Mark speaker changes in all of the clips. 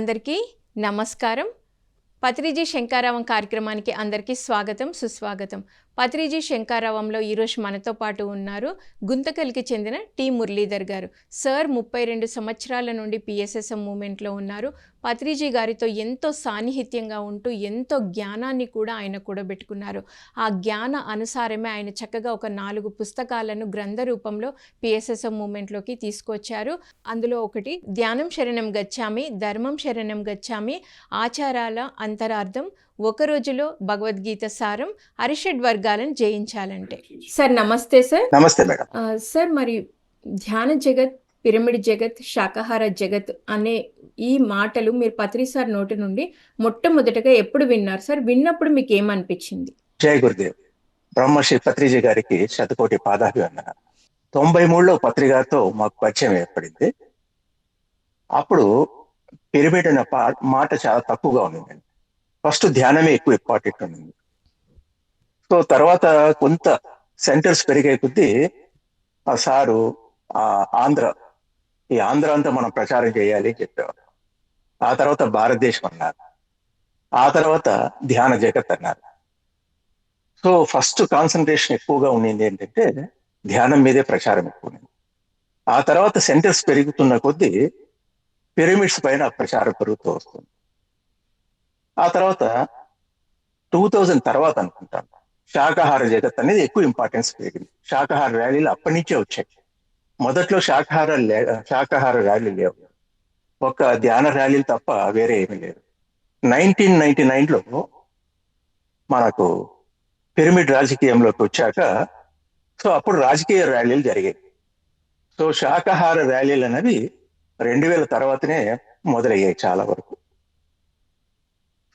Speaker 1: అందరికీ నమస్కారం. పత్రిజీ శంకారావం కార్యక్రమానికి అందరికీ స్వాగతం సుస్వాగతం. పత్రిజీ శంకారావంలో ఈరోజు మనతో పాటు ఉన్నారు. గుంతకల్కి చెందిన టి. మురళీధర్ గారు. సార్ ముప్పై రెండు సంవత్సరాల నుండి పిఎస్ఎస్ఎం మూమెంట్లో ఉన్నారు. పత్రిజీ గారితో ఎంతో సాన్నిహిత్యంగా ఉంటూ ఎంతో జ్ఞానాన్ని కూడా ఆయన కూడబెట్టుకున్నారు. ఆ జ్ఞాన అనుసారమే ఆయన చక్కగా ఒక నాలుగు పుస్తకాలను గ్రంథ రూపంలో పిఎస్ఎస్ఎం మూమెంట్లోకి తీసుకొచ్చారు. అందులో ఒకటి ధ్యానం శరణం గచ్చామి ధర్మం శరణం గచ్చామి ఆచారాల అంతరార్థం ఒక రోజులో భగవద్గీత సారం అరిషడ్ వర్గాలను జయించాలంటే. సార్ నమస్తే సార్.
Speaker 2: నమస్తే మేడం.
Speaker 1: సార్ మరి ధ్యాన జగత్ పిరమిడ్ జగత్ శాకాహార జగత్ అనే ఈ మాటలు మీరు పత్రి సార్ నోటి నుండి మొట్టమొదటగా ఎప్పుడు విన్నారు సార్? విన్నప్పుడు మీకు ఏమనిపించింది?
Speaker 2: జయ గురుదేవ్. బ్రహ్మశ్రీ పత్రిజీ గారికి శతకోటి పాదాభివందన తొంభై మూడులో పత్రికతో మాకు పరిచయం ఏర్పడింది. అప్పుడు పిరమిడ్ అనే పా- మాట చాలా తక్కువగా ఉండిందండి. ఫస్ట్ ధ్యానమే ఎక్కువ ఇంపార్టెంట్ ఉంది సో తర్వాత కొంత సెంటర్స్ పెరిగే కొద్దీ ఆ సారు ఆ ఆంధ్ర ఈ ఆంధ్ర అంతా మనం ప్రచారం చేయాలి అని చెప్పేవారు. ఆ తర్వాత భారతదేశం అన్నారు. ఆ తర్వాత ధ్యాన జగత్ అన్నారు. సో ఫస్ట్ కాన్సన్ట్రేషన్ ఎక్కువగా ఉండింది ఏంటంటే ధ్యానం మీదే ప్రచారం ఎక్కువ ఉంది ఆ తర్వాత సెంటర్స్ పెరుగుతున్న కొద్దీ పిరమిడ్స్ పైన ప్రచారం పెరుగుతూ వస్తుంది. ఆ తర్వాత టూ థౌజండ్ తర్వాత అనుకుంటాను. శాకాహార జగత్ అనేది ఎక్కువ ఇంపార్టెన్స్ పెరిగింది శాకాహార ర్యాలీలు అప్పటి నుంచే వచ్చాయి. మొదట్లో శాకాహార శాకాహార ర్యాలీ లేవు. ఒక ధ్యాన ర్యాలీలు తప్ప వేరే ఏమీ లేదు. నైన్టీన్ నైన్టీ నైన్లో మనకు పిరమిడ్ రాజకీయంలోకి వచ్చాక సో అప్పుడు రాజకీయ ర్యాలీలు జరిగాయి. సో శాకాహార ర్యాలీలు అనేవి రెండు వేల తర్వాతనే మొదలయ్యాయి చాలా వరకు.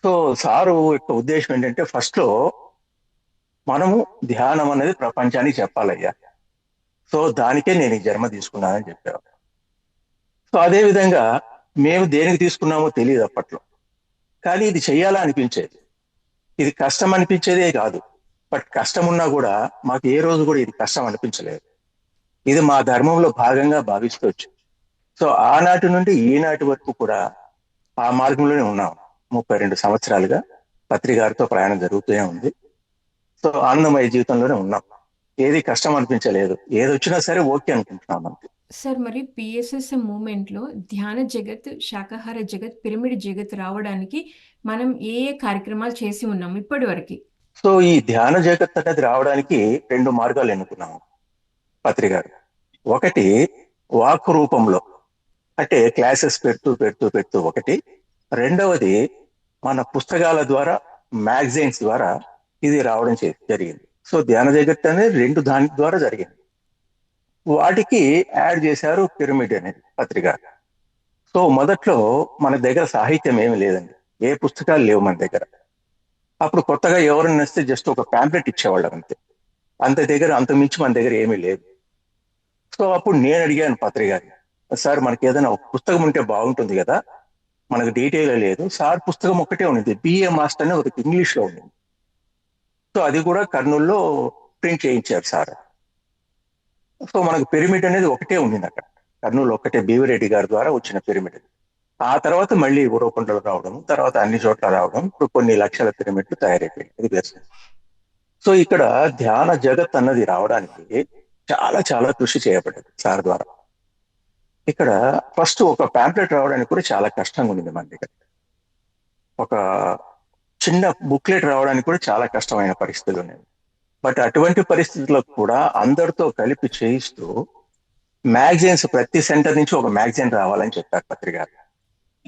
Speaker 2: సో సారు యొక్క ఉద్దేశం ఏంటంటే ఫస్ట్లో మనము ధ్యానం అనేది ప్రపంచానికి చెప్పాలయ్యా. సో దానికే నేను ఈ జన్మ తీసుకున్నానని చెప్పారు. సో అదే విధంగా మేము దేనికి తీసుకున్నామో తెలియదు అప్పట్లో. కానీ ఇది చెయ్యాలా అనిపించేది. ఇది కష్టం అనిపించేదే కాదు. బట్ కష్టం ఉన్నా కూడా మాకు ఏ రోజు కూడా ఇది కష్టం అనిపించలేదు. ఇది మా ధర్మంలో భాగంగా భావిస్తూ సో ఆనాటి నుండి ఈనాటి వరకు కూడా ఆ మార్గంలోనే ఉన్నాము ముప్పై రెండు సంవత్సరాలుగా పత్రికారితో ప్రయాణం జరుగుతూనే ఉంది. సో ఆనందమయ జీవితంలోనే ఉన్నాం. ఏది కష్టం అనిపించలేదు ఏది వచ్చినా సరే ఓకే అనుకుంటున్నాం అంతే
Speaker 1: సార్ మరి పిఎస్ఎస్ఎం మూమెంట్లో ధ్యాన జగత్ శాకాహార జగత్ పిరమిడ్ జగత్ రావడానికి మనం ఏ ఏ కార్యక్రమాలు చేసి ఉన్నాం ఇప్పటి వరకు?
Speaker 2: సో ఈ ధ్యాన జగత్ అనేది రావడానికి రెండు మార్గాలు ఎన్నుకున్నాము పత్రిక ఒకటి వాక్ రూపంలో. అంటే క్లాసెస్ పెడుతూ పెడుతూ పెడుతూ ఒకటి. రెండవది మన పుస్తకాల ద్వారా మ్యాగజైన్స్ ద్వారా ఇది రావడం జరిగింది. సో ధ్యాన జగత్ అనేది రెండు దాని ద్వారా జరిగింది. వాటికి యాడ్ చేశారు పిరమిడ్ అనేది పత్రిక. సో మొదట్లో మన దగ్గర సాహిత్యం ఏమి లేదండి. ఏ పుస్తకాలు లేవు మన దగ్గర. అప్పుడు కొత్తగా ఎవరైనా వస్తే జస్ట్ ఒక ప్యాంప్లెట్ ఇచ్చేవాళ్ళం అంతే. అంత దగ్గర అంత మించి మన దగ్గర ఏమీ లేదు. సో అప్పుడు నేను అడిగాను పత్రిక సార్ మనకి ఏదైనా ఒక పుస్తకం ఉంటే బాగుంటుంది కదా మనకు డీటెయిల్ లేదు. సార్ పుస్తకం ఒకటే ఉంది బిఏ మాస్టర్ అని ఒకటి ఇంగ్లీష్లో ఉంది సో అది కూడా కర్నూలులో ప్రింట్ చేయించారు సార్. సో మనకు పిరమిడ్ అనేది ఒకటే ఉండింది అక్కడ. కర్నూలు ఒకటే బీవిరెడ్డి గారి ద్వారా వచ్చిన పిరమిడ్ ఆ తర్వాత మళ్ళీ ఉరవకొండలు రావడం తర్వాత అన్ని చోట్ల రావడం ఇప్పుడు కొన్ని లక్షల పిరమిడ్లు తయారైపోయాయి అది బెస్ట్ సో ఇక్కడ ధ్యాన జగత్ అన్నది రావడానికి చాలా చాలా కృషి చేయబడ్డది సార్ ద్వారా. ఇక్కడ ఫస్ట్ ఒక ప్యాంప్లెట్ రావడానికి కూడా చాలా కష్టంగా ఉంది మన దగ్గర. ఒక చిన్న బుక్లెట్ రావడానికి కూడా చాలా కష్టమైన పరిస్థితులు ఉన్నాయి బట్ అటువంటి పరిస్థితుల్లో కూడా అందరితో కలిపి చేయిస్తూ మ్యాగజైన్స్ ప్రతి సెంటర్ నుంచి ఒక మ్యాగజైన్ రావాలని చెప్పారు పత్రిక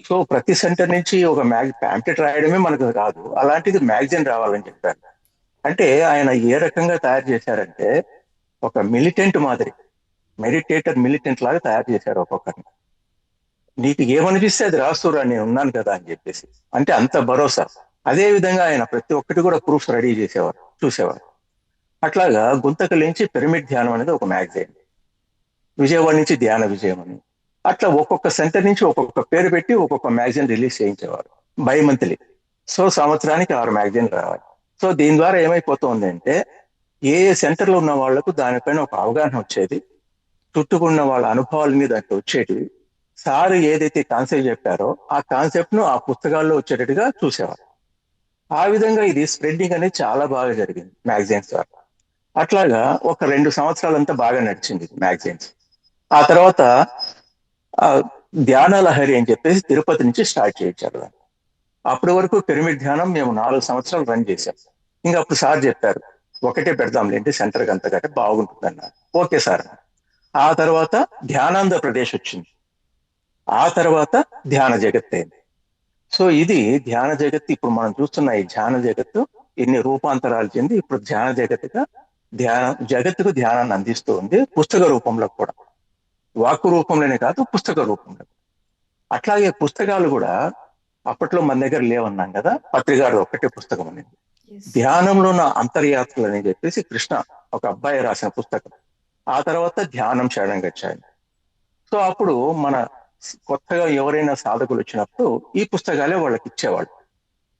Speaker 2: సో ప్రతి సెంటర్ నుంచి ఒక మ్యాగ్ ప్యాంప్లెట్ రాయడమే మనకు కాదు అలాంటిది మ్యాగజైన్ రావాలని చెప్పారు. అంటే ఆయన ఏ రకంగా తయారు చేశారంటే ఒక మిలిటెంట్ మాదిరి. మెడిటేటర్ మిలిటెంట్ లాగా తయారు చేశారు ఒక్కొక్కరిని. నీకు ఏమనిపిస్తే అది రాస్తురా నేను ఉన్నాను కదా అని చెప్పేసి. అంటే అంత భరోసా. అదే విధంగా ఆయన ప్రతి ఒక్కటి కూడా ప్రూఫ్స్ రెడీ చేసేవారు చూసేవారు. అట్లాగా గుంతకల్ నుంచి పిరమిడ్ ధ్యానం అనేది ఒక మ్యాగజైన్. విజయవాడ నుంచి ధ్యాన విజయం అని. అట్లా ఒక్కొక్క సెంటర్ నుంచి ఒక్కొక్క పేరు పెట్టి ఒక్కొక్క మ్యాగజైన్ రిలీజ్ చేయించేవారు బై మంత్లీ సో సంవత్సరానికి ఆరు మ్యాగజైన్ రావాలి. సో దీని ద్వారా ఏమైపోతుంది అంటే ఏ ఏ సెంటర్లో ఉన్న వాళ్ళకు దానిపైన ఒక అవగాహన వచ్చేది చుట్టుకున్న వాళ్ళ అనుభవాల మీద దాంట్లో వచ్చేటివి సార్ ఏదైతే కాన్సెప్ట్ చెప్పారో ఆ కాన్సెప్ట్ను ఆ పుస్తకాల్లో వచ్చేటట్టుగా చూసేవారు. ఆ విధంగా ఇది స్ప్రెడ్డింగ్ అనేది చాలా బాగా జరిగింది మ్యాగజైన్స్ ద్వారా. అట్లాగా ఒక రెండు సంవత్సరాలంతా బాగా నడిచింది మ్యాగజైన్స్ ఆ తర్వాత ఆ ధ్యాన లహరి అని చెప్పేసి తిరుపతి నుంచి స్టార్ట్ చేయించారు దాన్ని. అప్పటి వరకు పిరమిడ్ ధ్యానం మేము నాలుగు సంవత్సరాలు రన్ చేశాం. ఇంకా అప్పుడు సార్ చెప్పారు ఒకటే పెడదాంలేంటి సెంటర్కి అంత కంటే బాగుంటుంది అన్నారు ఓకే సార్ అన్నారు. ఆ తర్వాత ధ్యానాంధ్ర ప్రదేశ్ వచ్చింది ఆ తర్వాత ధ్యాన జగత్ అయింది సో ఇది ధ్యాన జగత్ ఇప్పుడు మనం చూస్తున్న ఈ ధ్యాన జగత్తు ఇన్ని రూపాంతరాలు చెంది ఇప్పుడు ధ్యాన జగత్తుగా ధ్యాన జగత్తుకు ధ్యానాన్ని అందిస్తూ ఉంది పుస్తక రూపంలో కూడా. వాక్కు రూపంలోనే కాదు పుస్తక రూపంలో అట్లాగే పుస్తకాలు కూడా అప్పట్లో మన దగ్గర లేవన్నాం కదా పత్రికారు ఒకటే పుస్తకం అనేది. ధ్యానంలో ఉన్న అంతర్యాత్రలు అని చెప్పేసి కృష్ణ ఒక అబ్బాయి రాసిన పుస్తకం. ఆ తర్వాత ధ్యానం చేయడం వచ్చాయి సో అప్పుడు మన కొత్తగా ఎవరైనా సాధకులు వచ్చినప్పుడు ఈ పుస్తకాలే వాళ్ళకి ఇచ్చేవాళ్ళు.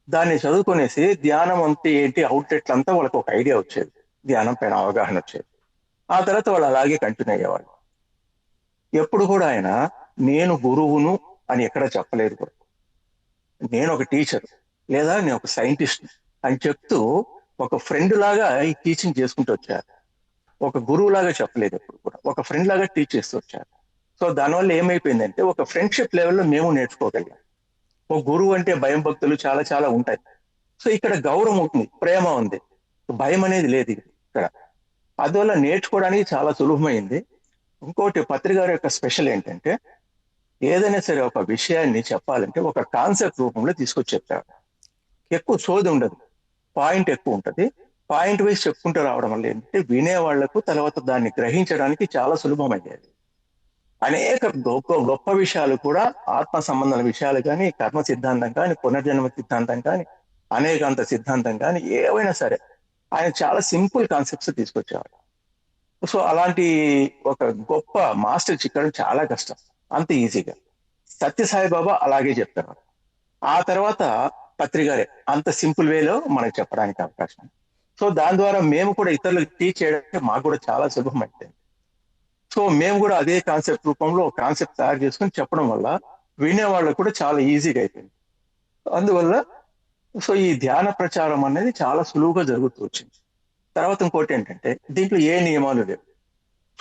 Speaker 2: దాన్ని చదువుకునేసి ధ్యానం అంతా ఏంటి అవుట్లెట్లు అంతా వాళ్ళకి ఒక ఐడియా వచ్చేది. ధ్యానం పైన అవగాహన వచ్చేది. ఆ తర్వాత వాళ్ళు అలాగే కంటిన్యూ అయ్యేవాళ్ళు. ఎప్పుడు కూడా ఆయన నేను గురువును అని ఎక్కడ చెప్పలేదు కూడా. నేను ఒక టీచర్ లేదా నేను ఒక సైంటిస్ట్ అని చెప్తూ ఒక ఫ్రెండ్ లాగా ఈ టీచింగ్ చేసుకుంటూ వచ్చారు. ఒక గురువు లాగా చెప్పలేదు ఎప్పుడు కూడా. ఒక ఫ్రెండ్ లాగా టీచ్ చేస్తూ వచ్చారు. సో దానివల్ల ఏమైపోయిందంటే ఒక ఫ్రెండ్షిప్ లెవెల్లో మేము నేర్చుకోగలిగాం. ఒక గురువు అంటే భయం భక్తులు చాలా చాలా ఉంటాయి. సో ఇక్కడ గౌరవం ఉంటుంది ప్రేమ ఉంది. భయం అనేది లేదు ఇక్కడ. అందువల్ల నేర్చుకోవడానికి చాలా సులభమైంది. ఇంకోటి పత్రికారు యొక్క స్పెషల్ ఏంటంటే ఏదైనా సరే ఒక విషయాన్ని చెప్పాలంటే ఒక కాన్సెప్ట్ రూపంలో తీసుకొచ్చి చెప్తారు ఎక్కువ సోది ఉండదు. పాయింట్ ఎక్కువ ఉంటుంది. పాయింట్ వైజ్ చెప్పుకుంటూ రావడం వల్ల ఏంటంటే వినేవాళ్ళకు తర్వాత దాన్ని గ్రహించడానికి చాలా సులభమయ్యేది అనేక గొప్ప గొప్ప విషయాలు కూడా ఆత్మ సంబంధాల విషయాలు కానీ కర్మ సిద్ధాంతం కానీ పునర్జన్మ సిద్ధాంతం కానీ అనేకాంత సిద్ధాంతం కానీ ఏవైనా సరే ఆయన చాలా సింపుల్ కాన్సెప్ట్స్ తీసుకొచ్చేవాడు సో అలాంటి ఒక గొప్ప మాస్టర్ చిక్కడం చాలా కష్టం అంత ఈజీగా. సత్యసాయి బాబా అలాగే చెప్తారు. ఆ తర్వాత పత్రికారే అంత సింపుల్ వేలో మనకు చెప్పడానికి అవకాశం. సో దాని ద్వారా మేము కూడా ఇతరులకు టీచ్ చేయడానికి మాకు కూడా చాలా సులభం అయిపోయింది సో మేము కూడా అదే కాన్సెప్ట్ రూపంలో కాన్సెప్ట్ తయారు చేసుకుని చెప్పడం వల్ల వినే వాళ్ళకు కూడా చాలా ఈజీగా అయిపోయింది. అందువల్ల సో ఈ ధ్యాన ప్రచారం అనేది చాలా సులువుగా జరుగుతూ వచ్చింది. తర్వాత ఇంకోటి ఏంటంటే దీంట్లో ఏ నియమాలు లేవు.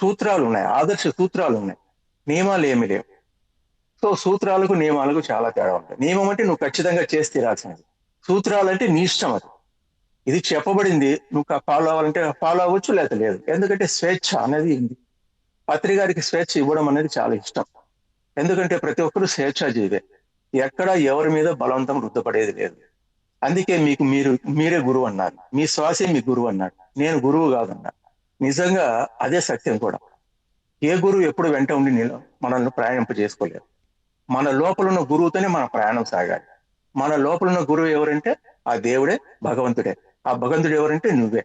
Speaker 2: సూత్రాలు ఉన్నాయి. ఆదర్శ సూత్రాలు ఉన్నాయి. నియమాలు ఏమి లేవు. సో సూత్రాలకు నియమాలకు చాలా తేడా ఉంటాయి. నియమం అంటే నువ్వు ఖచ్చితంగా చేసి తీరాల్సినది సూత్రాలు అంటే నీ ఇష్టం అది. ఇది చెప్పబడింది. నువ్వు ఫాలో అవ్వాలంటే ఫాలో అవ్వచ్చు లేదా లేదు. ఎందుకంటే స్వేచ్ఛ అనేది ఉంది. పత్రికారికి స్వేచ్ఛ ఇవ్వడం అనేది చాలా ఇష్టం. ఎందుకంటే ప్రతి ఒక్కరు స్వేచ్ఛాజీవే. ఎక్కడ ఎవరి మీద బలవంతం రుద్దపడేది లేదు. అందుకే మీకు మీరు మీరే గురువు అన్నారు. మీ శ్వాసే మీ గురువు అన్నాడు నేను గురువు కాదన్నా. నిజంగా అదే సత్యం కూడా. ఏ గురువు ఎప్పుడు వెంట ఉండి నిల- మనల్ని ప్రయాణింప చేసుకోలేదు. మన లోపల ఉన్న గురువుతోనే మన ప్రయాణం సాగాలి. మన లోపల ఉన్న గురువు ఎవరంటే ఆ దేవుడే భగవంతుడే. ఆ భగవంతుడు ఎవరంటే నువ్వే.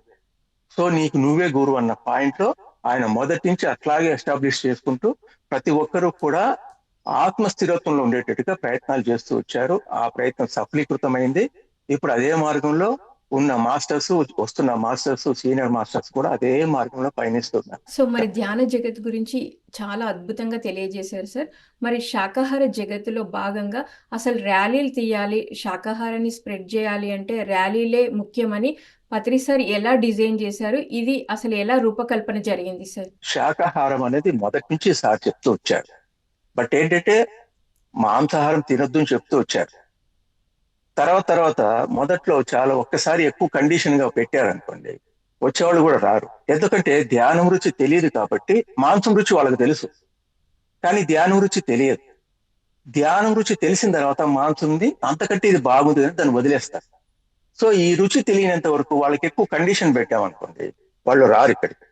Speaker 2: సో నీకు నువ్వే గురువు అన్న పాయింట్లో ఆయన మొదటి నుంచి అట్లాగే ఎస్టాబ్లిష్ చేసుకుంటూ ప్రతి ఒక్కరూ కూడా ఆత్మ స్థిరత్వంలో ఉండేటట్టుగా ప్రయత్నాలు చేస్తూ వచ్చారు. ఆ ప్రయత్నం సఫలీకృతమైంది. ఇప్పుడు అదే మార్గంలో ఉన్న మాస్టర్స్ వస్తున్న మాస్టర్స్ సీనియర్ మాస్టర్స్ కూడా అదే మార్గంలో పయనిస్తున్నారు.
Speaker 1: సో మరి ధ్యాన జగత్ గురించి చాలా అద్భుతంగా తెలియజేశారు సార్. మరి శాకాహార జగత్తులో భాగంగా అసలు ర్యాలీలు తీయాలి శాకాహారాన్ని స్ప్రెడ్ చేయాలి అంటే ర్యాలీలే ముఖ్యమని పత్రి సార్ ఎలా డిజైన్ చేశారు? ఇది అసలు ఎలా రూపకల్పన జరిగింది సార్?
Speaker 2: శాకాహారం అనేది మొదటి నుంచి సార్ చెప్తూ వచ్చారు. బట్ ఏంటంటే మాంసాహారం తినొద్దు అని చెప్తూ వచ్చారు. తర్వాత తర్వాత మొదట్లో చాలా ఒక్కసారి ఎక్కువ కండిషన్గా పెట్టారనుకోండి వచ్చేవాళ్ళు కూడా రారు. ఎందుకంటే ధ్యానం రుచి తెలియదు కాబట్టి మాంసం రుచి వాళ్ళకి తెలుసు. కానీ ధ్యానం రుచి తెలియదు. ధ్యానం రుచి తెలిసిన తర్వాత మాంసంది అంతకంటే ఇది బాగుంది అని దాన్ని వదిలేస్తారు. సో ఈ రుచి తెలియనంత వరకు వాళ్ళకి ఎక్కువ కండిషన్ పెట్టామనుకోండి వాళ్ళు రారు ఇక్కడికి.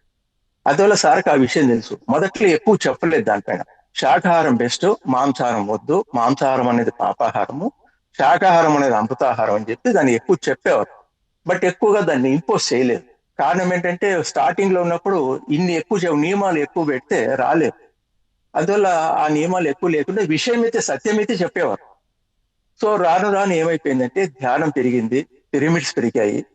Speaker 2: అందువల్ల సార్కి ఆ విషయం తెలుసు. మొదట్లో ఎక్కువ చెప్పలేదు దానిపైన. శాకాహారం బెస్ట్ మాంసాహారం వద్దు మాంసాహారం అనేది పాపాహారము శాకాహారం అనేది అమృతాహారం అని చెప్పి దాన్ని ఎక్కువ చెప్పేవారు. బట్ ఎక్కువగా దాన్ని ఇంపోజ్ చేయలేదు. కారణం ఏంటంటే స్టార్టింగ్లో ఉన్నప్పుడు ఇన్ని ఎక్కువ నియమాలు ఎక్కువ పెడితే రాలేదు. అందువల్ల ఆ నియమాలు ఎక్కువ లేకుండా విషయం అయితే సత్యం అయితే చెప్పేవారు. సో రాను రాను ఏమైపోయిందంటే ధ్యానం పెరిగింది పిరమిడ్స్ పెరిగాయి.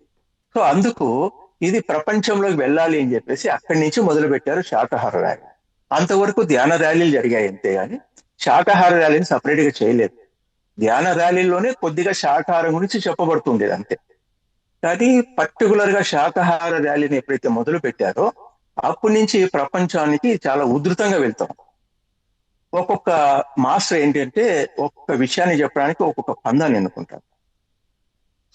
Speaker 2: సో అందుకు ఇది ప్రపంచంలోకి వెళ్ళాలి అని చెప్పేసి అక్కడి నుంచి మొదలు పెట్టారు శాకాహార ర్యాలీ. అంతవరకు ధ్యాన ర్యాలీలు జరిగాయి అంతే కానీ శాకాహార ర్యాలీని సపరేట్గా చేయలేదు. ధ్యాన ర్యాలీలోనే కొద్దిగా శాకాహారం గురించి చెప్పబడుతుండేది అంతే కానీ పర్టికులర్గా శాకాహార ర్యాలీని ఎప్పుడైతే మొదలు పెట్టారో అప్పటి నుంచి ప్రపంచానికి చాలా ఉధృతంగా వెళ్తాం. ఒక్కొక్క మాస్టర్ ఏంటంటే ఒక్కొక్క విషయాన్ని చెప్పడానికి ఒక్కొక్క పందాన్ని ఎన్నుకుంటారు.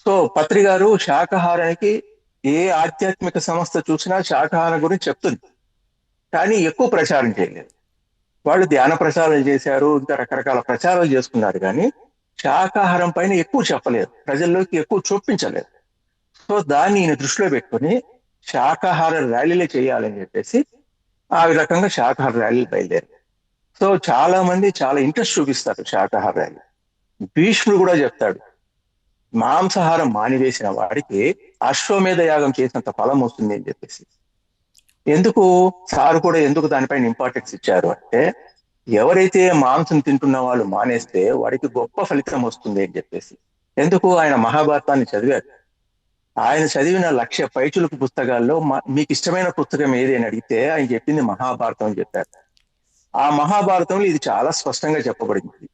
Speaker 2: సో పత్రి గారు శాకాహారానికి ఏ ఆధ్యాత్మిక సంస్థ చూసినా శాకాహారం గురించి చెప్తుంది. కానీ ఎక్కువ ప్రచారం చేయలేదు. వాళ్ళు ధ్యాన ప్రచారాలు చేశారు ఇంకా రకరకాల ప్రచారాలు చేసుకున్నారు కానీ శాకాహారం పైన ఎక్కువ చెప్పలేదు. ప్రజల్లోకి ఎక్కువ చూపించలేదు సో దాన్ని ఈయన దృష్టిలో పెట్టుకుని శాకాహార ర్యాలీలే చేయాలని చెప్పేసి ఆ రకంగా శాకాహార ర్యాలీలు బయలుదేరారు సో చాలా మంది చాలా ఇంట్రెస్ట్ చూపిస్తారు శాకాహార ర్యాలీ. భీష్ముడు కూడా చెప్తాడు మాంసాహారం మానివేసిన వాడికి అశ్వమేధ యాగం చేసినంత ఫలం వస్తుంది అని చెప్పేసి. ఎందుకు? సార్ కూడా ఎందుకు దానిపైన ఇంపార్టెన్స్ ఇచ్చారు అంటే ఎవరైతే మాంసం తింటున్న వాళ్ళు మానేస్తే వాడికి గొప్ప ఫలితం వస్తుంది అని చెప్పేసి. ఎందుకు? ఆయన మహాభారతాన్ని చదివారు ఆయన చదివిన లక్ష పైచులకు పుస్తకాల్లో మీకు ఇష్టమైన పుస్తకం ఏది అని అడిగితే ఆయన చెప్పింది మహాభారతం అని చెప్పారు. ఆ మహాభారతంలో ఇది చాలా స్పష్టంగా చెప్పబడింది.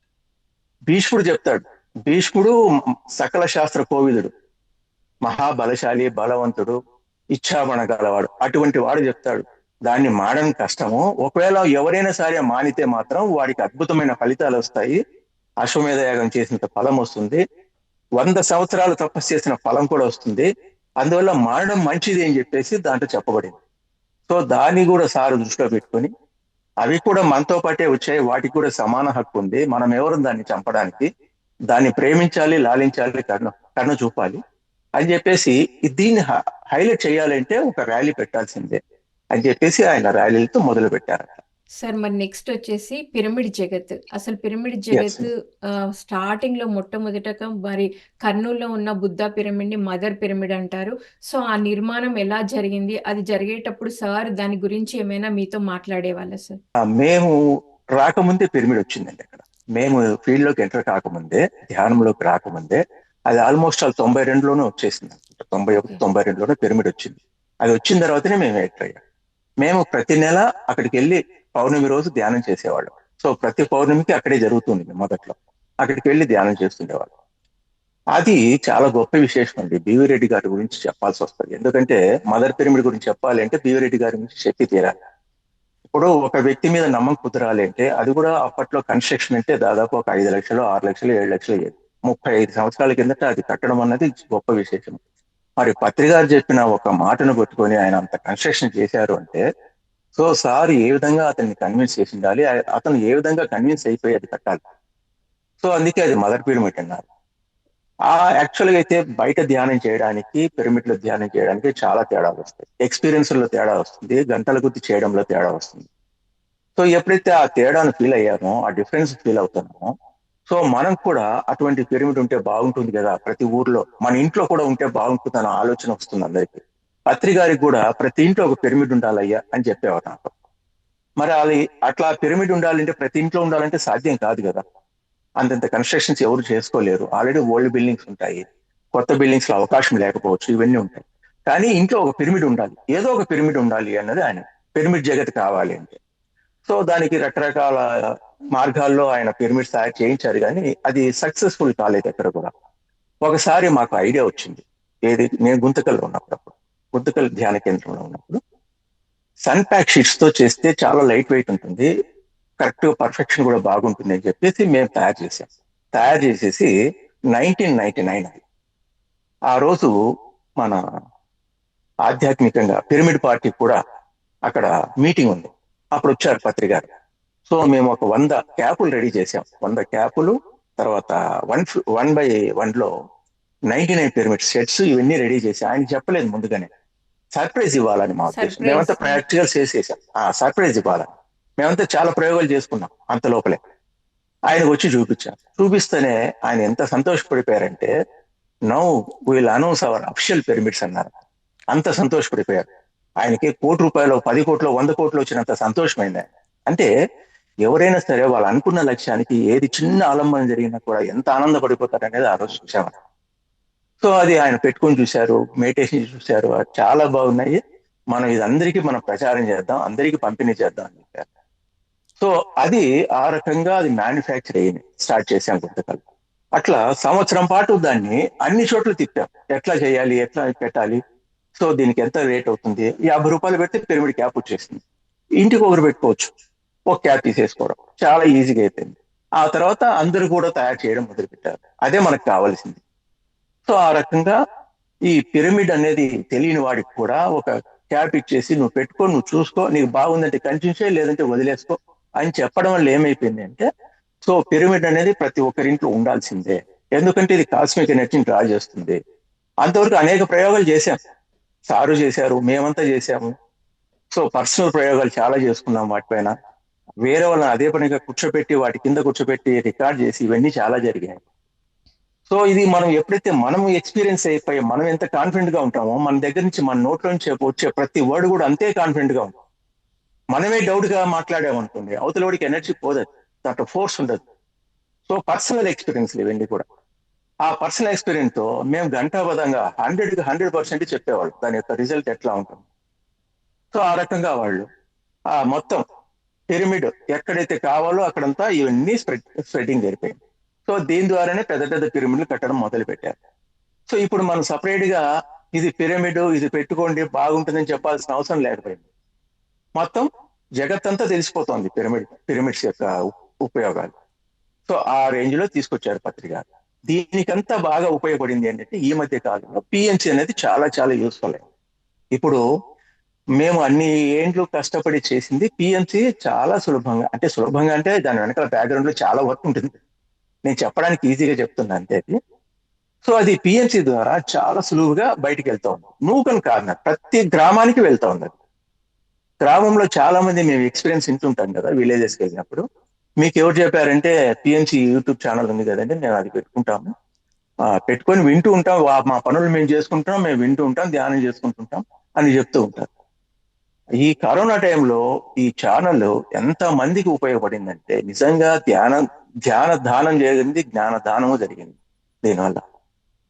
Speaker 2: భీష్ముడు చెప్తాడు. భీష్ముడు సకల శాస్త్ర కోవిదుడు. మహాబలశాలి బలవంతుడు ఇచ్ఛాబణ గలవాడు. అటువంటి వాడు చెప్తాడు. దాన్ని మాడడం కష్టము. ఒకవేళ ఎవరైనా సరే మానితే మాత్రం వాడికి అద్భుతమైన ఫలితాలు వస్తాయి. అశ్వమేధ యాగం చేసినంత ఫలం వస్తుంది. వంద సంవత్సరాలు తపస్సు చేసిన ఫలం కూడా వస్తుంది. అందువల్ల మారడం మంచిది అని చెప్పేసి దాంట్లో చెప్పబడింది. సో దాన్ని కూడా సారు దృష్టిలో పెట్టుకొని అవి కూడా మనతో పాటే వచ్చాయి. వాటికి కూడా సమాన హక్కు ఉంది. మనం ఎవరు దాన్ని చంపడానికి? దాన్ని ప్రేమించాలి లాలించాలి కన్ను కన్ను చూపాలి అని చెప్పేసి దీన్ని హైలైట్ చేయాలంటే ఒక ర్యాలీ పెట్టాల్సిందే. అని చెప్పేసి ఆయన ర్యాలీలతో మొదలు పెట్టారట
Speaker 1: సార్ మరి నెక్స్ట్ వచ్చేసి పిరమిడ్ జగత్. అసలు పిరమిడ్ జగత్ స్టార్టింగ్లో మొట్టమొదటగా మరి కర్నూలులో ఉన్న బుద్ధ పిరమిడ్ని మదర్ పిరమిడ్ అంటారు. సో ఆ నిర్మాణం ఎలా జరిగింది? అది జరిగేటప్పుడు సార్ దాని గురించి ఏమైనా మీతో మాట్లాడేవాళ్ళ సార్?
Speaker 2: మేము రాకముందే పిరమిడ్ వచ్చిందండి అక్కడ. మేము ఫీల్డ్లోకి ఎంటర్ కాకముందే ధ్యానంలోకి రాకముందే అది ఆల్మోస్ట్ ఆల్ తొంభై రెండులోనే వచ్చేసింది తొంభై ఒకటి తొంభై రెండులోనే పిరమిడ్ వచ్చింది. అది వచ్చిన తర్వాతనే మేము ఎంటర్ అయ్యాం. మేము ప్రతి నెల అక్కడికి వెళ్ళి పౌర్ణమి రోజు ధ్యానం చేసేవాళ్ళం. సో ప్రతి పౌర్ణమికి అక్కడే జరుగుతుంది మొదట్లో. అక్కడికి వెళ్ళి ధ్యానం చేస్తుండేవాళ్ళం. అది చాలా గొప్ప విశేషం అండి. బివి రెడ్డి గారి గురించి చెప్పాల్సి వస్తుంది. ఎందుకంటే మదర్ పిరమిడ్ గురించి చెప్పాలి అంటే బివి రెడ్డి గారి గురించి చెప్పి తీరాలి. ఇప్పుడు ఒక వ్యక్తి మీద నమ్మకం కుదరాలి అంటే అది కూడా అప్పట్లో కన్స్ట్రక్షన్ అంటే దాదాపు ఒక ఐదు లక్షలు ఆరు లక్షలు ఏడు లక్షలు ముప్పై ఐదు సంవత్సరాల కిందట అది కట్టడం అన్నది గొప్ప విశేషం. మరి పత్రికారు చెప్పిన ఒక మాటను పట్టుకొని ఆయన అంత కన్స్ట్రక్షన్ చేశారు అంటే సో సార్ ఏ విధంగా అతన్ని కన్విన్స్ చేసి ఉండాలి? అతను ఏ విధంగా కన్విన్స్ అయిపోయి అది కట్టాలి? సో అందుకే అది మదర్ పిరమిడ్ అన్నారు. ఆ యాక్చువల్గా అయితే బయట ధ్యానం చేయడానికి పిరమిడ్లో ధ్యానం చేయడానికి చాలా తేడాలు వస్తాయి. ఎక్స్పీరియన్స్లో తేడా వస్తుంది గంటల గుర్తి చేయడంలో తేడా వస్తుంది. సో ఎప్పుడైతే ఆ తేడాను ఫీల్ అయ్యామో ఆ డిఫరెన్స్ ఫీల్ అవుతున్నామో సో మనం కూడా అటువంటి పిరమిడ్ ఉంటే బాగుంటుంది కదా ప్రతి ఊర్లో. మన ఇంట్లో కూడా ఉంటే బాగుంటుంది అన్న ఆలోచన వస్తుంది అందరికి. పత్రి గారికి కూడా ప్రతి ఇంట్లో ఒక పిరమిడ్ ఉండాలయ్యా అని చెప్పేవారు నాకు. మరి అది అట్లా పిరమిడ్ ఉండాలంటే ప్రతి ఇంట్లో ఉండాలంటే సాధ్యం కాదు కదా. అంతంత కన్స్ట్రక్షన్స్ ఎవరు చేసుకోలేరు. ఆల్రెడీ ఓల్డ్ బిల్డింగ్స్ ఉంటాయి. కొత్త బిల్డింగ్స్లో అవకాశం లేకపోవచ్చు. ఇవన్నీ ఉంటాయి. కానీ ఇంట్లో ఒక పిరమిడ్ ఉండాలి. ఏదో ఒక పిరమిడ్ ఉండాలి అన్నది ఆయన. పిరమిడ్ జగత్ కావాలి అంటే. సో దానికి రకరకాల మార్గాల్లో ఆయన పిరమిడ్ తయారు చేయించారు కానీ అది సక్సెస్ఫుల్ కాలేదు ఎక్కడ కూడా. ఒకసారి మాకు ఐడియా వచ్చింది. ఏది? నేను గుంతకల్లో ఉన్నప్పుడు. గుంతకల్ ధ్యాన కేంద్రంలో ఉన్నప్పుడు. సన్ ప్యాక్ షీట్స్తో చేస్తే చాలా లైట్ వెయిట్ ఉంటుంది. కరెక్ట్ పర్ఫెక్షన్ కూడా బాగుంటుంది అని చెప్పేసి మేము తయారు చేసాం తయారు చేసేసి నైన్టీన్ నైన్టీ నైన్ అది. ఆ రోజు మన ఆధ్యాత్మికంగా పిరమిడ్ పార్టీ కూడా అక్కడ మీటింగ్ ఉంది. అప్పుడు వచ్చారు పత్రికారు. సో మేము ఒక వంద క్యాపులు రెడీ చేసాం వంద క్యాపులు తర్వాత వన్ వన్ బై వన్లో నైన్టీ నైన్ పిరమిడ్ సెట్స్ ఇవన్నీ రెడీ చేసి ఆయన చెప్పలేదు ముందుగానే. సర్ప్రైజ్ ఇవ్వాలని మా ఉద్దేశం. మేమంతా ప్రాక్టికల్స్ చేసేసాం ఆ సర్ప్రైజ్ ఇవ్వాలని. మేమంతా చాలా ప్రయోగాలు చేసుకున్నాం అంత లోపలే. ఆయన వచ్చి చూపించాం. చూపిస్తేనే ఆయన ఎంత సంతోషపడిపోయారంటే now we'll announce our official pyramids అన్నారు. అంత సంతోషపడిపోయారు. ఆయనకి కోటి రూపాయలు పది కోట్లు వంద కోట్లు వచ్చినంత సంతోషమైంది. అంటే ఎవరైనా సరే వాళ్ళు అనుకున్న లక్ష్యానికి ఏది చిన్న ఆలంబన జరిగినా కూడా ఎంత ఆనందపడిపోతారు అనేది ఆ రోజు చూసామని సో అది ఆయన పెట్టుకొని చూశారు మెడిటేషన్ చూశారు చాలా బాగున్నాయి. మనం ఇది అందరికీ మనం ప్రచారం చేద్దాం అందరికీ పంపిణీ చేద్దాం అని చెప్పారు. సో అది ఆ రకంగా అది మ్యానుఫ్యాక్చర్ అయ్యింది. స్టార్ట్ చేశాం కొంతకాలం అట్లా సంవత్సరం పాటు దాన్ని అన్ని చోట్ల తిప్పాం. ఎట్లా చేయాలి ఎట్లా పెట్టాలి? సో దీనికి ఎంత రేట్ అవుతుంది? యాభై రూపాయలు పెడితే పిరమిడ్ క్యాప్ వచ్చేసింది. ఇంటికి ఒకరు పెట్టుకోవచ్చు. ఒక క్యాప్ తీసేసుకోవడం. చాలా ఈజీగా అయిపోయింది. ఆ తర్వాత అందరూ కూడా తయారు చేయడం మొదలుపెట్టారు. అదే మనకు కావాల్సింది. సో ఆ రకంగా ఈ పిరమిడ్ అనేది తెలియని వాడికి కూడా ఒక క్యాప్ ఇచ్చేసి నువ్వు పెట్టుకో నువ్వు చూసుకో నీకు బాగుందంటే కంటిన్యూ లేదంటే వదిలేసుకో అని చెప్పడం వల్ల ఏమైపోయింది అంటే సో పిరమిడ్ అనేది ప్రతి ఒక్కరింట్లో ఉండాల్సిందే. ఎందుకంటే ఇది కాస్మిక్ ఎనర్జీని డ్రా చేస్తుంది. అంతవరకు అనేక ప్రయోగాలు చేశాం. సారు చేశారు మేమంతా చేశాము. సో పర్సనల్ ప్రయోగాలు చాలా చేసుకున్నాం వాటిపైన. వేరే వాళ్ళని అదే పనిగా కూర్చోబెట్టి వాటి కింద కూర్చోబెట్టి రికార్డ్ చేసి ఇవన్నీ చాలా జరిగాయి. సో ఇది మనం ఎప్పుడైతే మనం ఎక్స్పీరియన్స్ అయిపోయి మనం ఎంత కాన్ఫిడెంట్గా ఉంటామో మన దగ్గర నుంచి మన నోట్లో నుంచి వచ్చే ప్రతి వర్డ్ కూడా అంతే కాన్ఫిడెంట్గా ఉంటాం మనమే డౌట్గా మాట్లాడామనుకోండి అవతల వాడికి ఎనర్జీ పోదదు దాంట్లో ఫోర్స్ ఉండదు. సో పర్సనల్ ఎక్స్పీరియన్స్ ఇవన్నీ కూడా. ఆ పర్సనల్ ఎక్స్పీరియన్స్తో మేము గంటాబద్ధంగా హండ్రెడ్కి హండ్రెడ్ పర్సెంట్ చెప్పేవాళ్ళు దాని యొక్క రిజల్ట్ ఎట్లా ఉంటుంది. సో ఆ రకంగా వాళ్ళు ఆ మొత్తం పిరమిడ్ ఎక్కడైతే కావాలో అక్కడంతా ఇవన్నీ స్ప్రెడ్ స్ప్రెడ్డింగ్ జరిపాయి. సో దీని ద్వారానే పెద్ద పెద్ద పిరమిడ్లు కట్టడం మొదలు పెట్టారు సో ఇప్పుడు మనం సపరేట్గా ఇది పిరమిడ్ ఇది పెట్టుకోండి బాగుంటుందని చెప్పాల్సిన అవసరం లేకపోయింది. మొత్తం జగత్తంతా తెలిసిపోతోంది పిరమిడ్ పిరమిడ్స్ యొక్క ఉపయోగాలు. సో ఆ రేంజ్లో తీసుకొచ్చారు పత్రిక దీనికంతా బాగా ఉపయోగపడింది ఏంటంటే ఈ మధ్య కాలంలో పిఎన్సి అనేది చాలా చాలా యూస్ఫుల్ అయింది. ఇప్పుడు మేము అన్ని ఏండ్లు కష్టపడి చేసింది పిఎంసి చాలా సులభంగా. అంటే సులభంగా అంటే దాని వెనకాల బ్యాక్గ్రౌండ్లో చాలా వర్క్ ఉంటుంది. నేను చెప్పడానికి ఈజీగా చెప్తున్నా అంతే అది. సో అది పిఎంసి ద్వారా చాలా సులువుగా బయటికి వెళ్తా ఉంది నూకన్ కారణం ప్రతి గ్రామానికి వెళ్తా ఉంది అది గ్రామంలో చాలా మంది మేము ఎక్స్పీరియన్స్ వింటుంటాం కదా విలేజెస్కి వెళ్ళినప్పుడు. మీకు ఎవరు చెప్పారంటే పిఎంసి యూట్యూబ్ ఛానల్ ఉంది కదండి మేము అది పెట్టుకుంటాము. పెట్టుకొని వింటూ ఉంటాం. మా పనులు మేము చేసుకుంటాం మేము వింటూ ఉంటాం ధ్యానం చేసుకుంటుంటాం అని చెప్తూ ఉంటారు. ఈ కరోనా టైంలో ఈ ఛానల్ ఎంత మందికి ఉపయోగపడిందంటే నిజంగా ధ్యానం ధ్యాన దానం జరిగింది జ్ఞాన దానము జరిగింది దీనివల్ల.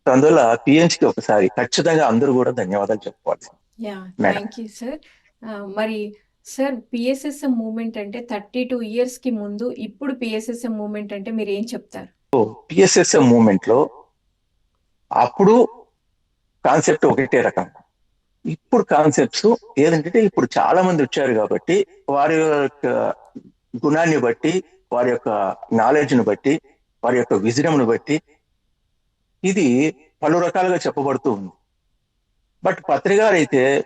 Speaker 2: అందువల్ల పిఎన్సికి ఒకసారి ఖచ్చితంగా అందరూ కూడా ధన్యవాదాలు చెప్పుకోవాలి.
Speaker 1: సార్ మరి సార్ పిఎస్ఎస్ఎం మూమెంట్ అంటే థర్టీ టూ ఇయర్స్కి ముందు ఇప్పుడు పిఎస్ఎస్ఎం మూమెంట్ అంటే మీరు ఏం చెప్తారు?
Speaker 2: పిఎస్ఎస్ఎం మూమెంట్లో అప్పుడు కాన్సెప్ట్ ఒకటే రకం. ఇప్పుడు కాన్సెప్ట్స్ ఏదంటే ఇప్పుడు చాలా మంది వచ్చారు కాబట్టి వారి యొక్క గుణాన్ని బట్టి వారి యొక్క నాలెడ్జ్ను బట్టి వారి యొక్క విజడంను బట్టి ఇది పలు రకాలుగా చెప్పబడుతూ ఉంది. బట్ పత్రికారు అయితే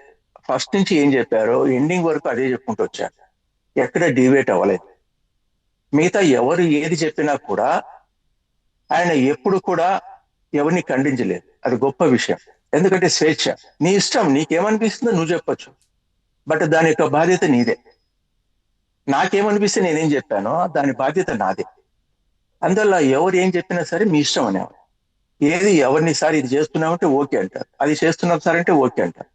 Speaker 2: ఫస్ట్ నుంచి ఏం చెప్పారో ఎండింగ్ వరకు అదే చెప్పుకుంటూ వచ్చారు. ఎక్కడ డివేట్ అవ్వలేదు. మిగతా ఎవరు ఏది చెప్పినా కూడా ఆయన ఎప్పుడు కూడా ఎవరిని ఖండించలేదు. అది గొప్ప విషయం. ఎందుకంటే స్వేచ్ఛ. నీ ఇష్టం నీకేమనిపిస్తుందో నువ్వు చెప్పొచ్చు. బట్ దాని యొక్క బాధ్యత నీదే. నాకేమనిపిస్తే నేనేం చెప్పానో దాని బాధ్యత నాదే. అందువల్ల ఎవరు ఏం చెప్పినా సరే మీ ఇష్టం అనేవారు ఏది ఎవరిని సార్ ఇది చేస్తున్నామంటే ఓకే అంటారు. అది చేస్తున్నాం సార్ అంటే ఓకే అంటారు.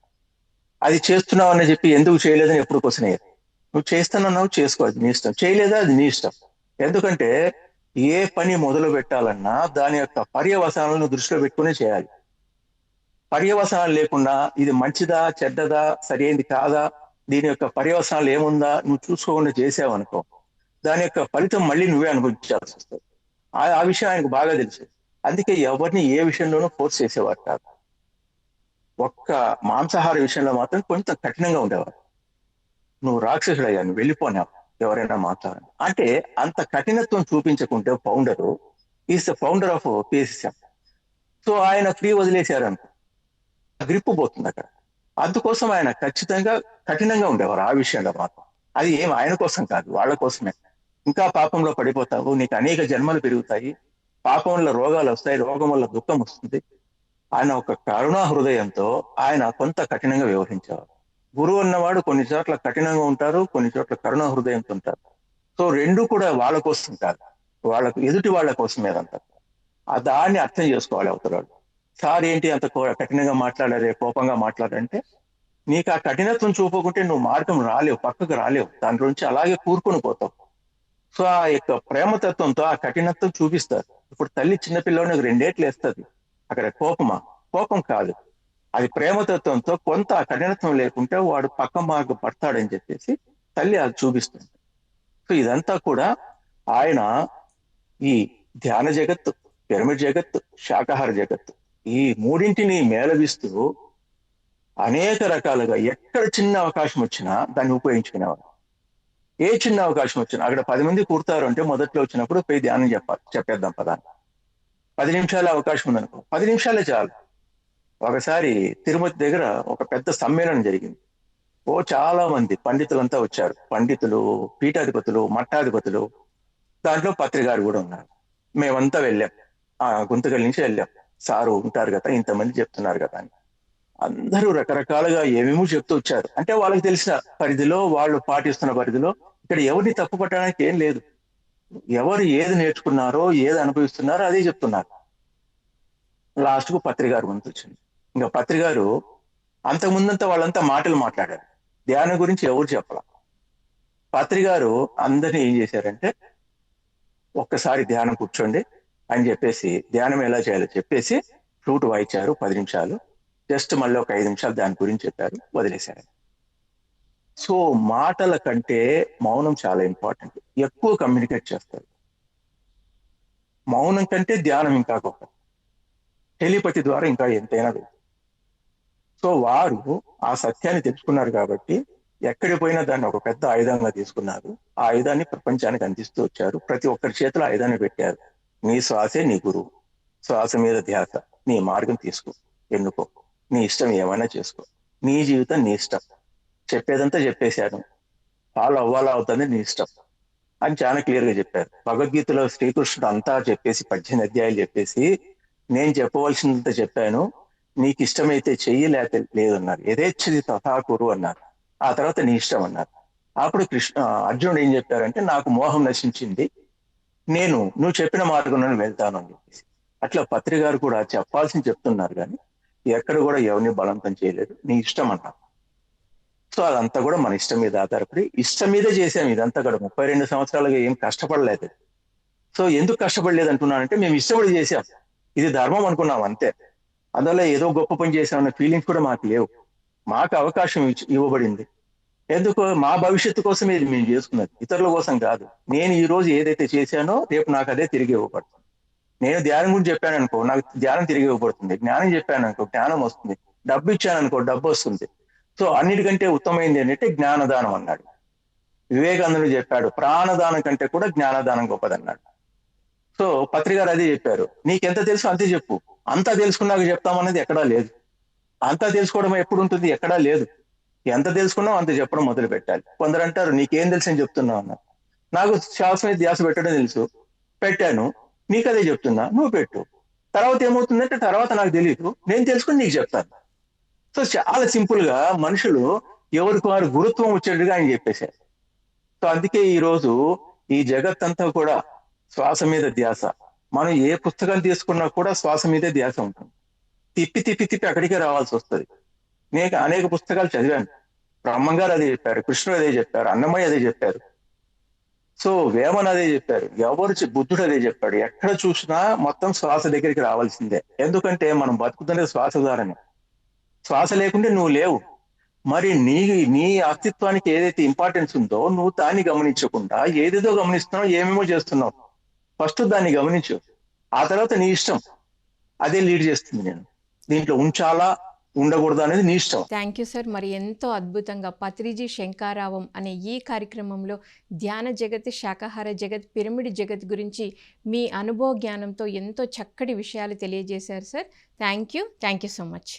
Speaker 2: అది చేస్తున్నావు అని చెప్పి ఎందుకు చేయలేదని ఎప్పుడు క్వశ్చన్ అయ్యారు నువ్వు చేస్తానన్నావు చేసుకో. అది నీ ఇష్టం. చేయలేదా? అది నీ ఇష్టం. ఎందుకంటే ఏ పని మొదలు పెట్టాలన్నా దాని యొక్క పర్యవసానాలను దృష్టిలో పెట్టుకునే చేయాలి. పర్యవసనాలు లేకుండా ఇది మంచిదా చెడ్డదా సరైనది కాదా? దీని యొక్క పర్యవసనాలు ఏముందా? నువ్వు చూసుకోకుండా చేసావనుకో దాని యొక్క ఫలితం మళ్ళీ నువ్వే అనుభవించాల్సి వస్తుంది. ఆ విషయం ఆయనకు బాగా తెలుసు. అందుకే ఎవరిని ఏ విషయంలోనూ ఫోర్స్ చేసేవారు కాదు. ఒక్క మాంసాహార విషయంలో మాత్రం కొంచెం కఠినంగా ఉండేవారు. నువ్వు రాక్షసుడు నువ్వు వెళ్ళిపోనావు ఎవరైనా మాట్లాడాలి అంటే అంత కఠినత్వం చూపించకుంటే founder is the founder of PSM so ఆయన ఫ్రీ వదిలేశారు అనుకో గ్రిప్ పోతుంది అక్కడ అందుకోసం ఆయన ఖచ్చితంగా కఠినంగా ఉండేవారు ఆ విషయంలో మాత్రం. అది ఏం ఆయన కోసం కాదు వాళ్ళ కోసమే. ఇంకా పాపంలో పడిపోతావు నీకు అనేక జన్మలు పెరుగుతాయి పాపం వల్ల రోగాలు వస్తాయి రోగం వల్ల దుఃఖం వస్తుంది ఆయన ఒక కరుణా హృదయంతో ఆయన కొంత కఠినంగా వ్యవహరించేవారు. గురువు అన్నవాడు కొన్ని చోట్ల కఠినంగా ఉంటారు కొన్ని చోట్ల కరుణా హృదయంతో ఉంటారు. సో రెండు కూడా వాళ్ళ కోసం కాదు వాళ్ళకు ఎదుటి వాళ్ళ కోసమే అదంతా. ఆ దాన్ని అర్థం చేసుకోవాలి అవతరాడు సార్ ఏంటి అంత కఠినంగా మాట్లాడారే కోపంగా మాట్లాడంటే నీకు ఆ కఠినత్వం చూపకుంటే నువ్వు మార్గం రాలేవు పక్కకు రాలేవు. దాని నుంచి అలాగే కూరుకొని పోతావు. సో ఆ యొక్క ప్రేమతత్వంతో ఆ కఠినత్వం చూపిస్తారు. ఇప్పుడు తల్లి చిన్నపిల్లని రెండేట్లు వేస్తుంది. అక్కడ కోపమా? కోపం కాదు. అది ప్రేమతత్వంతో కొంత కఠినత్వం లేకుంటే వాడు పక్క మార్గం పడతాడని చెప్పేసి తల్లి అది చూపిస్తుంది. సో ఇదంతా కూడా ఆయన ఈ ధ్యాన జగత్తు పిరమిడ్ జగత్తు శాకాహార జగత్తు. ఈ మూడింటిని మేళవిస్తూ అనేక రకాలుగా ఎక్కడ చిన్న అవకాశం వచ్చినా దాన్ని ఉపయోగించుకునేవారు. ఏ చిన్న అవకాశం వచ్చినా అక్కడ పది మంది కూర్తారు అంటే మొదట్లో వచ్చినప్పుడు పోయి ధ్యానం చెప్పాలి చెప్పేద్దాం పదా పది నిమిషాల అవకాశం ఉందనుకో పది నిమిషాలే చాలు. ఒకసారి తిరుమతి దగ్గర ఒక పెద్ద సమ్మేళనం జరిగింది. ఓ చాలా మంది పండితులంతా వచ్చారు. పండితులు పీఠాధిపతులు మఠాధిపతులు దాంట్లో పత్రికారు కూడా ఉన్నారు. మేమంతా వెళ్ళాం. ఆ గుంతకల్ నుంచి వెళ్ళాం. సారు ఉంటారు కదా ఇంతమంది చెప్తున్నారు కదా అని. అందరూ రకరకాలుగా ఏమేమో చెప్తూ వచ్చారు. అంటే వాళ్ళకి తెలిసిన పరిధిలో వాళ్ళు పాటిస్తున్న పరిధిలో ఇక్కడ ఎవరిని తప్పు పట్టడానికి ఏం లేదు. ఎవరు ఏది నేర్చుకున్నారో ఏది అనుభవిస్తున్నారో అదే చెప్తున్నారు. లాస్ట్కు పత్రికారు ముందు వచ్చింది. ఇంకా పత్రికారు అంతకు ముందంతా వాళ్ళంతా మాటలు మాట్లాడారు. ధ్యానం గురించి ఎవరు చెప్పాల. పత్రికారు అందరినీ ఏం చేశారంటే ఒక్కసారి ధ్యానం కూర్చోండి. అని చెప్పేసి ధ్యానం ఎలా చేయాలో చెప్పేసి ఫ్లూట్ వాయించారు పది నిమిషాలు. జస్ట్ మళ్ళీ ఒక ఐదు నిమిషాలు దాని గురించి చెప్పారు వదిలేశారు. సో మాటల కంటే మౌనం చాలా ఇంపార్టెంట్ ఎక్కువ కమ్యూనికేట్ చేస్తారు. మౌనం కంటే ధ్యానం ఇంకా గొప్ప. టెలిపతి ద్వారా ఇంకా ఎంతైనా సో వారు ఆ సత్యాన్ని తెలుసుకున్నారు కాబట్టి ఎక్కడికి పోయినా దాన్ని ఒక పెద్ద ఆయుధంగా తీసుకున్నారు. ఆ ఆయుధాన్ని ప్రపంచానికి అందిస్తూ వచ్చారు. ప్రతి ఒక్కరి చేతిలో ఆయుధాన్ని పెట్టారు. నీ శ్వాసే నీ గురువు. శ్వాస మీద ధ్యాస. నీ మార్గం తీసుకో. ఎన్నుకో. నీ ఇష్టం ఏమైనా చేసుకో. నీ జీవితం నీ ఇష్టం. చెప్పేదంతా చెప్పేశాను. ఫాలో అవ్వాలా అవుతుంది నీ ఇష్టం. అని చాలా క్లియర్గా చెప్పారు. భగవద్గీతలో శ్రీకృష్ణుడు అంతా చెప్పేసి పద్దెనిమిది అధ్యాయాలు చెప్పేసి నేను చెప్పవలసినంత చెప్పాను. నీకు ఇష్టమైతే చెయ్యి లేక లేదన్నారు. యథేచ్ఛది తథాకురు అన్నారు. ఆ తర్వాత నీ ఇష్టం అన్నారు. అప్పుడు కృష్ణ అర్జునుడు ఏం చెప్పారంటే నాకు మోహం నశించింది. నేను నువ్వు చెప్పిన మార్గంలో వెళ్తాను అని చెప్పేసి. అట్లా పత్రికారు కూడా చెప్పాల్సింది చెప్తున్నారు కానీ ఎక్కడ కూడా ఎవరిని బలవంతం చేయలేదు. నీ ఇష్టం అన్నారు సో అదంతా కూడా మన ఇష్టం మీద ఆధారపడి ఇష్టం మీదే చేసాం ఇదంతా కూడా ముప్పై రెండు సంవత్సరాలుగా ఏం కష్టపడలేదు. సో ఎందుకు కష్టపడలేదు అంటున్నానంటే మేము ఇష్టపడి చేసాం ఇది ధర్మం అనుకున్నాం అంతే. అందువల్ల ఏదో గొప్ప పని చేసామన్న ఫీలింగ్స్ కూడా మాకు లేవు. మాకు అవకాశం ఇవ్వబడింది. ఎందుకు? మా భవిష్యత్తు కోసం ఇది మేము చేసుకున్నది. ఇతరుల కోసం కాదు. నేను ఈ రోజు ఏదైతే చేశానో రేపు నాకు అదే తిరిగి ఇవ్వబడుతుంది. నేను ధ్యానం గురించి చెప్పాను అనుకో నాకు ధ్యానం తిరిగి ఇవ్వబడుతుంది. జ్ఞానం చెప్పాను అనుకో జ్ఞానం వస్తుంది. డబ్బు ఇచ్చాను అనుకో డబ్బు వస్తుంది. సో అన్నిటికంటే ఉత్తమైంది ఏంటంటే జ్ఞానదానం అన్నాడు. వివేకానందుడు చెప్పాడు ప్రాణదానం కంటే కూడా జ్ఞానదానం గొప్పదన్నాడు. సో పత్రికారు అదే చెప్పారు. నీకెంత తెలుసు అంతే చెప్పు. అంతా తెలుసుకున్నాక చెప్తామన్నది ఎక్కడా లేదు. అంతా తెలుసుకోవడం ఎప్పుడు ఉంటుంది? ఎక్కడా లేదు. ఎంత తెలుసుకున్నావు అంత చెప్పడం మొదలు పెట్టాలి. కొందరు అంటారు నీకేం తెలుసు అని చెప్తున్నావు అన్న నాకు శ్వాస మీద ధ్యాస పెట్టడం తెలుసు. పెట్టాను. నీకు అదే చెప్తున్నా. నువ్వు పెట్టు. తర్వాత ఏమవుతుందంటే తర్వాత నాకు తెలియదు నేను తెలుసుకుని నీకు చెప్తాను. సో చాలా సింపుల్గా మనుషులు ఎవరికి వారు గురుత్వం వచ్చేట్టుగా ఆయన చెప్పేశారు. సో అందుకే ఈ రోజు ఈ జగత్ అంతా కూడా శ్వాస మీద ధ్యాస. మనం ఏ పుస్తకం తీసుకున్నా కూడా శ్వాస మీదే ధ్యాస ఉంటుంది. తిప్పి తిప్పి తిప్పి అక్కడికే రావాల్సి వస్తుంది. నేను అనేక పుస్తకాలు చదివాను. బ్రహ్మం గారు అదే చెప్పారు కృష్ణుడు అదే చెప్పారు అన్నమయ్య అదే చెప్పారు. సో వేమన్ అదే చెప్పారు ఎవరు చె- బుద్ధుడు అదే చెప్పాడు. ఎక్కడ చూసినా మొత్తం శ్వాస దగ్గరికి రావాల్సిందే. ఎందుకంటే మనం బతుకుతున్నది శ్వాస ద్వారానే శ్వాస లేకుంటే నువ్వు లేవు. మరి నీ నీ అస్తిత్వానికి ఏదైతే ఇంపార్టెన్స్ ఉందో నువ్వు దాన్ని గమనించకుండా ఏదేదో గమనిస్తున్నావు ఏమేమో చేస్తున్నావు. ఫస్ట్ దాన్ని గమనించు. ఆ తర్వాత నీ ఇష్టం. అదే లీడ్ చేస్తుంది నేను. దీంట్లో ఉంచాలా ఉండకూడదు అనేది నీ ఇష్టం.
Speaker 1: థ్యాంక్ యూ సార్ మరి ఎంతో అద్భుతంగా పత్రిజీ శంకారావం అనే ఈ కార్యక్రమంలో ధ్యాన జగత్ శాకాహార జగత్ పిరమిడ్ జగత్ గురించి మీ అనుభవ జ్ఞానంతో ఎంతో చక్కటి విషయాలు తెలియజేశారు sir thank you thank you so much